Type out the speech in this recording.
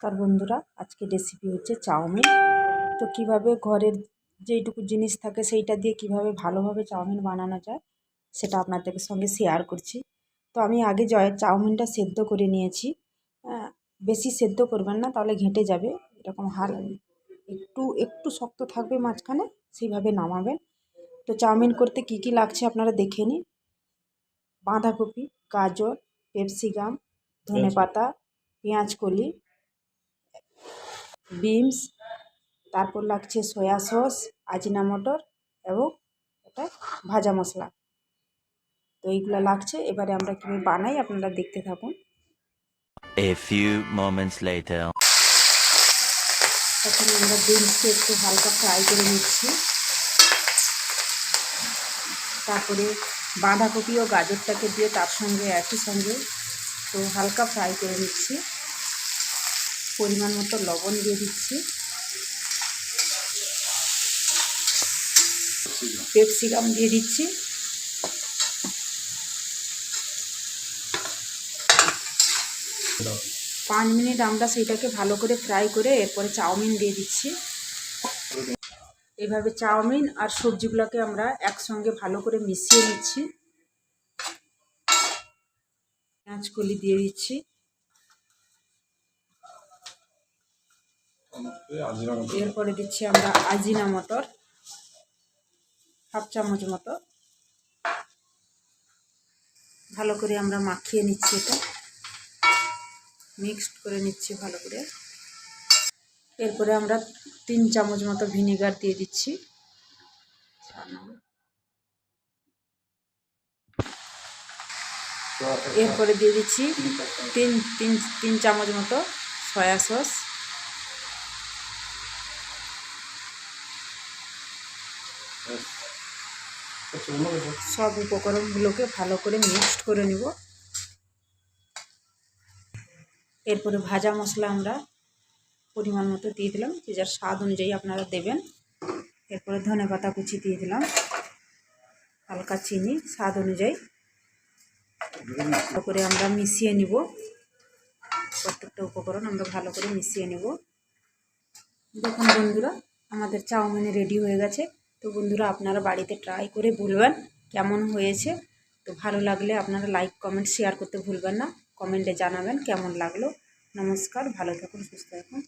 নমস্কার বন্ধুরা। আজকে রেসিপি হচ্ছে চাউমিন। তো কীভাবে ঘরের যেইটুকু জিনিস থাকে সেইটা দিয়ে কীভাবে ভালোভাবে চাউমিন বানানো যায় সেটা আপনাদের সঙ্গে শেয়ার করছি। তো আমি আগে জয় চাউমিনটা সেদ্ধ করে নিয়েছি। বেশি সেদ্ধ করবেন না তাহলে ঘেঁটে যাবে। এরকম হাল একটু একটু শক্ত থাকবে মাঝখানে সেইভাবে নামাবেন। তো চাউমিন করতে কি কি লাগছে আপনারা দেখে নিন। বাঁধাকপি গাজর ক্যাপসিকাম ধনেপাতা পেঁয়াজ কলি বিনস তারপর লাগছে সয়া সস আজিনা মটর এবং এটা ভাজা মশলা। তো এইগুলো লাগছে এবারে আমরা কীভাবে বানাই আপনারা দেখতে থাকুন। A few moments later. এখন আমরা বিনসকে একটু হালকা ফ্রাই করে নিচ্ছি। তারপরে বাঁধাকপি ও গাজরটাকে দিয়ে তার সঙ্গে একই সঙ্গে তো হালকা ফ্রাই করে নিচ্ছি। পরিমাণ মতো লবণ দিয়ে দিচ্ছি। ক্যাপসিকাম দিয়ে দিচ্ছি। পাঁচ মিনিট আমরা সেইটাকে ভালো করে ফ্রাই করে এরপরে চাউমিন দিয়ে দিচ্ছি। এভাবে চাউমিন আর সবজিগুলোকে আমরা একসঙ্গে ভালো করে মিশিয়ে নিচ্ছি। পেঁয়াজকলি দিয়ে দিচ্ছি। এরপরে দিচ্ছি আমরা আজিনা মটর, হাফ চামচ মতো। ভালো করে আমরা মাখিয়ে নিচ্ছি এটা। মিক্সড করে নিচ্ছি ভালো করে। এরপরে আমরা তিন চামচ মতো ভিনেগার দিয়ে দিচ্ছি। এরপরে দিয়ে দিচ্ছি তিন তিন তিন চামচ মতো সয়া সস। সব উপকরণগুলোকে ভালো করে মিক্সড করে নিব। এরপরে ভাজা মশলা আমরা পরিমাণ মতো দিয়ে দিলাম, যে যার স্বাদ অনুযায়ী আপনারা দেবেন। এরপরে ধনে পাতা কুচি দিয়ে দিলাম, হালকা চিনি, স্বাদ অনুযায়ী। ভালো করে আমরা মিশিয়ে নিব। প্রত্যেকটা উপকরণ আমরা ভালো করে মিশিয়ে নেব। দেখুন বন্ধুরা, আমাদের চাউমিন রেডি হয়ে গেছে। তো বন্ধুরা, আপনারা বাড়িতে ট্রাই করে বলবেন কেমন হয়েছে? তো ভালো লাগলে আপনারা লাইক কমেন্ট শেয়ার করতে ভুলবেন না। কমেন্টে জানাবেন কেমন লাগল। নমস্কার, ভালো থাকুন, সুস্থ থাকুন।